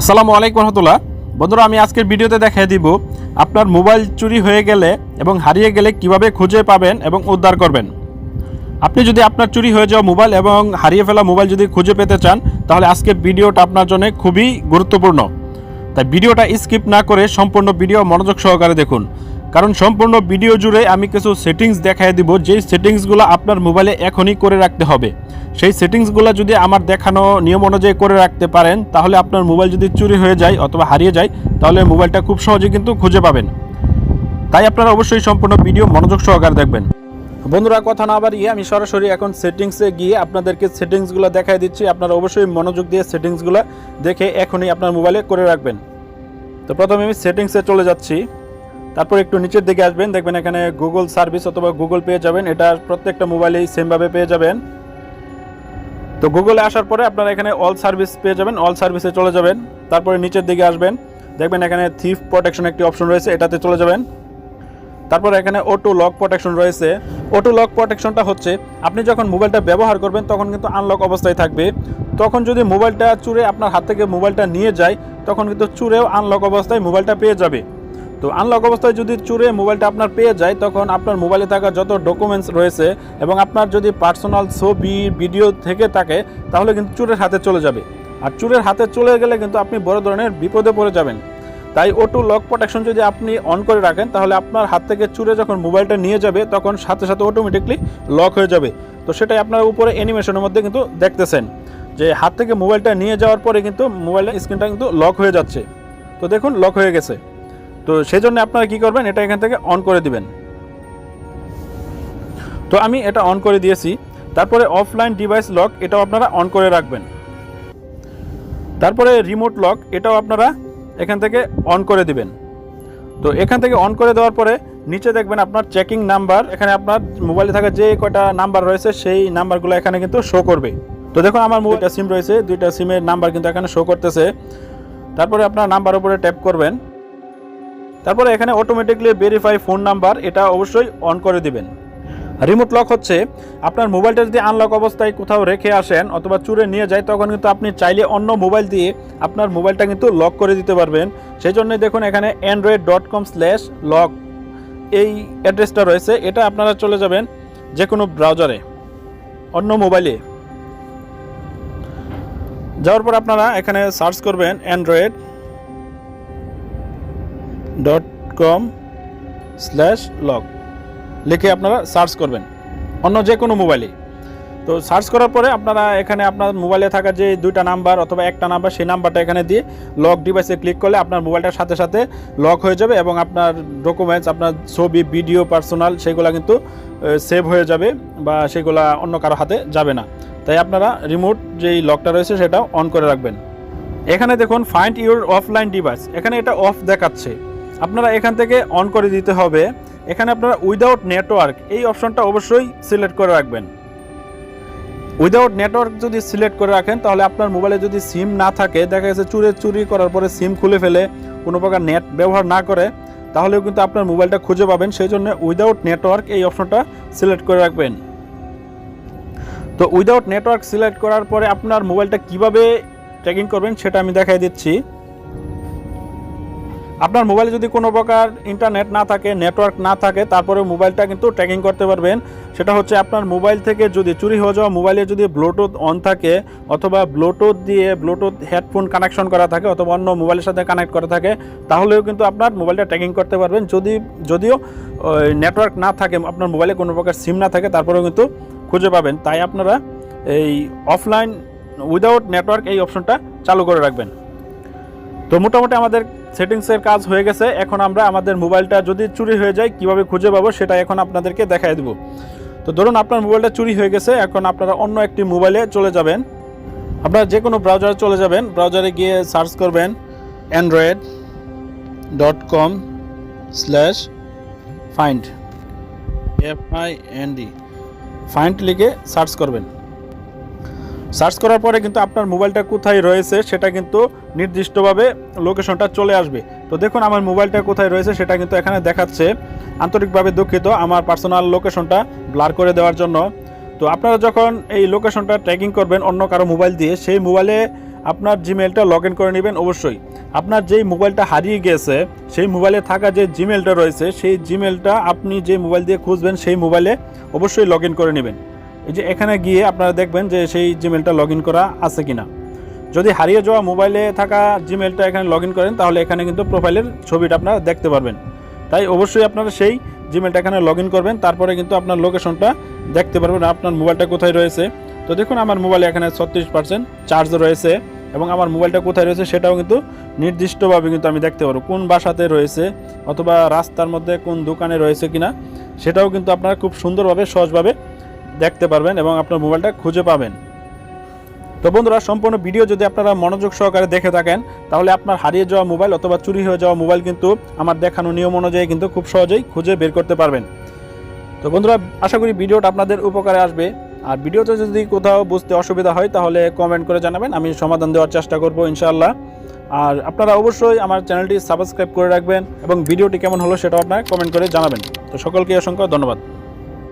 আসসালামু আলাইকুম রহমতুল্লাহ। বন্ধুরা, আমি আজকের ভিডিওতে দেখিয়ে দিব আপনার মোবাইল চুরি হয়ে গেলে এবং হারিয়ে গেলে কীভাবে খুঁজে পাবেন এবং উদ্ধার করবেন। আপনি যদি আপনার চুরি হয়ে যাওয়া মোবাইল এবং হারিয়ে ফেলা মোবাইল যদি খুঁজে পেতে চান, তাহলে আজকে ভিডিওটা আপনার জন্য খুবই গুরুত্বপূর্ণ। তাই ভিডিওটা স্কিপ না করে সম্পূর্ণ ভিডিও মনোযোগ সহকারে দেখুন। কারণ সম্পূর্ণ ভিডিও জুড়ে আমি কিছু সেটিংস দেখাই দিব, যেই সেটিংসগুলো আপনার মোবাইলে এখনই করে রাখতে হবে। সেই সেটিংসগুলো যদি আমার দেখানো নিয়ম অনুযায়ী করে রাখতে পারেন, তাহলে আপনার মোবাইল যদি চুরি হয়ে যায় অথবা হারিয়ে যায়, তাহলে মোবাইলটা খুব সহজে কিন্তু খুঁজে পাবেন। তাই আপনারা অবশ্যই সম্পূর্ণ ভিডিও মনোযোগ সহকারে দেখবেন। বন্ধুরা, কথা না বাড়িয়ে আমি সরাসরি এখন সেটিংসে গিয়ে আপনাদেরকে সেটিংসগুলো দেখাই দিচ্ছি। আপনারা অবশ্যই মনোযোগ দিয়ে সেটিংসগুলো দেখে এখনই আপনার মোবাইলে করে রাখবেন। তো প্রথমে আমি সেটিংসে চলে যাচ্ছি। তারপর একটু নিচের দিকে আসবেন। দেখবেন এখানে গুগল সার্ভিস অথবা গুগল পেয়ে যাবেন। এটা প্রত্যেকটা মোবাইলেই সেমভাবে পেয়ে যাবেন। তো গুগলে আসার পরে আপনারা এখানে অল সার্ভিস পেয়ে যাবেন অল সার্ভিসে চলে যাবেন, তারপরে নিচের দিকে আসবেন, দেখবেন এখানে থিফ প্রোটেকশন একটি অপশন রয়েছে, এটাতে চলে যাবেন। তারপর এখানে অটো লক প্রোটেকশন রয়েছে। অটো লক প্রোটেকশনটা হচ্ছে, আপনি যখন মোবাইলটা ব্যবহার করবেন, তখন কিন্তু আনলক অবস্থায় থাকবে। তখন যদি মোবাইলটা চুরে আপনার হাত থেকে মোবাইলটা নিয়ে যায়, তখন কিন্তু চুরেও আনলক অবস্থায় মোবাইলটা পেয়ে যাবে। তো আনলক অবস্থায় যদি চুরে মোবাইলটা আপনার পেয়ে যায়, তখন আপনার মোবাইলে থাকা যত ডকুমেন্টস রয়েছে এবং আপনার যদি পার্সোনাল ছবি ভিডিও থেকে থাকে, তাহলে কিন্তু চুরের হাতে চলে যাবে। আর চুরের হাতে চলে গেলে কিন্তু আপনি বড় ধরনের বিপদে পড়ে যাবেন। তাই ওটু লক প্রোটেকশন যদি আপনি অন করে রাখেন, তাহলে আপনার হাত থেকে চুরে যখন মোবাইলটা নিয়ে যাবে, তখন সাথে সাথে অটোমেটিকলি লক হয়ে যাবে। তো সেটাই আপনার উপরে অ্যানিমেশনের মধ্যে কিন্তু দেখতেছেন যে হাত থেকে মোবাইলটা নিয়ে যাওয়ার পরে কিন্তু মোবাইলের স্ক্রিনটা কিন্তু লক হয়ে যাচ্ছে। তো দেখুন লক হয়ে গেছে। তো সেই জন্য আপনারা কী করবেন, এটা এখান থেকে অন করে দিবেন। তো আমি এটা অন করে দিয়েছি, তারপরে অফলাইন ডিভাইস লক এটাও আপনারা অন করে রাখবেন। তারপরে রিমোট লক এটাও আপনারা এখান থেকে অন করে দিবেন। তো এখান থেকে অন করে দেওয়ার পরে নিচে দেখবেন আপনার চেকিং নাম্বার এখানে আপনার মোবাইলে থাকা যে কয়টা নাম্বার রয়েছে, সেই নাম্বারগুলো এখানে কিন্তু শো করবে। তো দেখুন আমার মোবাইলটা সিম রয়েছে, দুইটা সিমের নাম্বার কিন্তু এখানে শো করতেছে। তারপরে আপনার নাম্বার উপরে ট্যাপ করবেন। তারপরে এখানে অটোমেটিকলি ভেরিফাই ফোন নাম্বার এটা অবশ্যই অন করে দিবেন। রিমোট লক হচ্ছে, আপনার মোবাইলটা যদি আনলক অবস্থায় কোথাও রেখে আসেন অথবা চুরে নিয়ে যায়, তখন কিন্তু আপনি চাইলে অন্য মোবাইল দিয়ে আপনার মোবাইলটা কিন্তু লক করে দিতে পারবেন। সেই জন্য দেখুন এখানে android dot com slash lock এই অ্যাড্রেসটা রয়েছে, এটা আপনারা চলে যাবেন যে কোনো ব্রাউজারে অন্য মোবাইলে। যাওয়ার পর আপনারা এখানে সার্চ করবেন android dot com slash lock লিখে আপনারা সার্চ করবেন, অন্য যে কোনো মোবাইলে তো সার্চ করার পরে আপনারা এখানে আপনার মোবাইলে থাকা যে দুইটা নাম্বার অথবা একটা নাম্বার সেই নাম্বারটা এখানে দিয়ে লক ডিভাইসে ক্লিক করলে আপনার মোবাইলটার সাথে সাথে লক হয়ে যাবে এবং আপনার ডকুমেন্টস আপনার ছবি ভিডিও পার্সোনাল সেগুলো কিন্তু সেভ হয়ে যাবে বা সেগুলা অন্য কারও হাতে যাবে না। তাই আপনারা রিমোট যেই লকটা রয়েছে সেটা অন করে রাখবেন। এখানে দেখুন ফাইন্ড ইউর অফলাইন ডিভাইস এখানে এটা অফ দেখাচ্ছে। আপনারা এখান থেকে অন করে দিতে হবে। এখানে আপনারা উইদাউট নেটওয়ার্ক এই অপশনটা অবশ্যই সিলেক্ট করে রাখবেন। উইদাউট নেটওয়ার্ক যদি সিলেক্ট করে রাখেন, তাহলে আপনার মোবাইলে যদি সিম না থাকে, দেখা গেছে চুরে চুরি করার পরে সিম খুলে ফেলে, কোনো প্রকার নেট ব্যবহার না করে, তাহলেও কিন্তু আপনার মোবাইলটা খুঁজে পাবেন। সেই জন্য উইদাউট নেটওয়ার্ক এই অপশনটা সিলেক্ট করে রাখবেন। তো উইদাউট নেটওয়ার্ক সিলেক্ট করার পরে আপনার মোবাইলটা কীভাবে ট্র্যাকিং করবেন, সেটা আমি দেখাই দিচ্ছি। আপনার মোবাইলে যদি কোনো প্রকার ইন্টারনেট না থাকে নেটওয়ার্ক না থাকে তারপরে মোবাইলটা কিন্তু ট্র্যাকিং করতে পারবেন। সেটা হচ্ছে আপনার মোবাইল থেকে যদি চুরি হয়ে যাওয়া মোবাইলে যদি ব্লুটুথ অন থাকে অথবা ব্লুটুথ দিয়ে ব্লুটুথ হেডফোন কানেকশন করা থাকে অথবা অন্য মোবাইলের সাথে কানেক্ট করা থাকে, তাহলেও কিন্তু আপনার মোবাইলটা ট্র্যাকিং করতে পারবেন। যদি, যদিও নেটওয়ার্ক না থাকে, আপনার মোবাইলে কোনো প্রকার সিম না থাকে, তারপরেও কিন্তু খুঁজে পাবেন। তাই আপনারা এই অফলাইন উইদাউট নেটওয়ার্ক এই অপশনটা চালু করে রাখবেন। তো মোটামুটি আমাদের সেটিংসের কাজ হয়ে গেছে। এখন আমরা আমাদের মোবাইলটা যদি চুরি হয়ে যায়, কীভাবে খুঁজে পাবো সেটা এখন আপনাদেরকে দেখাই দেবো। তো ধরুন আপনার মোবাইলটা চুরি হয়ে গেছে, এখন আপনারা অন্য একটি মোবাইলে চলে যাবেন। আপনারা যে কোনো ব্রাউজারে চলে যাবেন। ব্রাউজারে গিয়ে সার্চ করবেন android dot com slash find, F I N D. Find লিখে সার্চ করবেন। সার্চ করার পরে কিন্তু আপনার মোবাইলটা কোথায় রয়েছে সেটা কিন্তু নির্দিষ্টভাবে লোকেশনটা চলে আসবে। তো দেখুন আমার মোবাইলটা কোথায় রয়েছে সেটা কিন্তু এখানে দেখাচ্ছে। আন্তরিকভাবে দুঃখিত আমার পার্সোনাল লোকেশনটা ব্লার করে দেওয়ার জন্য। তো আপনারা যখন এই লোকেশনটা ট্র্যাকিং করবেন অন্য কারও মোবাইল দিয়ে, সেই মোবাইলে আপনার জিমেলটা লগ ইন করে নেবেন অবশ্যই। আপনার যেই মোবাইলটা হারিয়ে গেছে, সেই মোবাইলে থাকা যে জিমেলটা রয়েছে, সেই জিমেলটা আপনি যে মোবাইল দিয়ে খুঁজবেন, সেই মোবাইলে অবশ্যই লগ ইন করে নেবেন। এই যে এখানে গিয়ে আপনারা দেখবেন যে সেই জিমেলটা লগ করা আছে কিনা। যদি হারিয়ে যাওয়া মোবাইলে থাকা জিমেলটা এখানে লগ করেন, তাহলে এখানে কিন্তু প্রোফাইলের ছবিটা আপনারা দেখতে পারবেন। তাই অবশ্যই আপনারা সেই জিমেলটা এখানে লগ করবেন, তারপরে কিন্তু আপনার লোকেশনটা দেখতে পারবেন আপনার মোবাইলটা কোথায় রয়েছে। তো দেখুন, আমার মোবাইলে এখানে ছত্রিশ পার্সেন্ট চার্জ রয়েছে এবং আমার মোবাইলটা কোথায় রয়েছে সেটাও কিন্তু নির্দিষ্টভাবে কিন্তু আমি দেখতে পারব। কোন বাসাতে রয়েছে অথবা রাস্তার মধ্যে কোন দোকানে রয়েছে কিনা, সেটাও কিন্তু আপনারা খুব সুন্দরভাবে, সহজভাবে দেখতে পারবেন এবং আপনার মোবাইলটা খুঁজে পাবেন। তো বন্ধুরা, সম্পূর্ণ ভিডিও যদি আপনারা মনোযোগ সহকারে দেখে থাকেন, তাহলে আপনার হারিয়ে যাওয়া মোবাইল অথবা চুরি হয়ে যাওয়া মোবাইল কিন্তু আমার দেখানো নিয়ম অনুযায়ী কিন্তু খুব সহজেই খুঁজে বের করতে পারবেন। তো বন্ধুরা, আশা করি ভিডিওটা আপনাদের উপকারে আসবে। আর ভিডিওতে যদি কোথাও বুঝতে অসুবিধা হয়, তাহলে কমেন্ট করে জানাবেন, আমি সমাধান দেওয়ার চেষ্টা করব ইনশাআল্লাহ। আর আপনারা অবশ্যই আমার চ্যানেলটি সাবস্ক্রাইব করে রাখবেন এবং ভিডিওটি কেমন হলো সেটাও আপনারা কমেন্ট করে জানাবেন। তো সকলকে অসংখ্য ধন্যবাদ।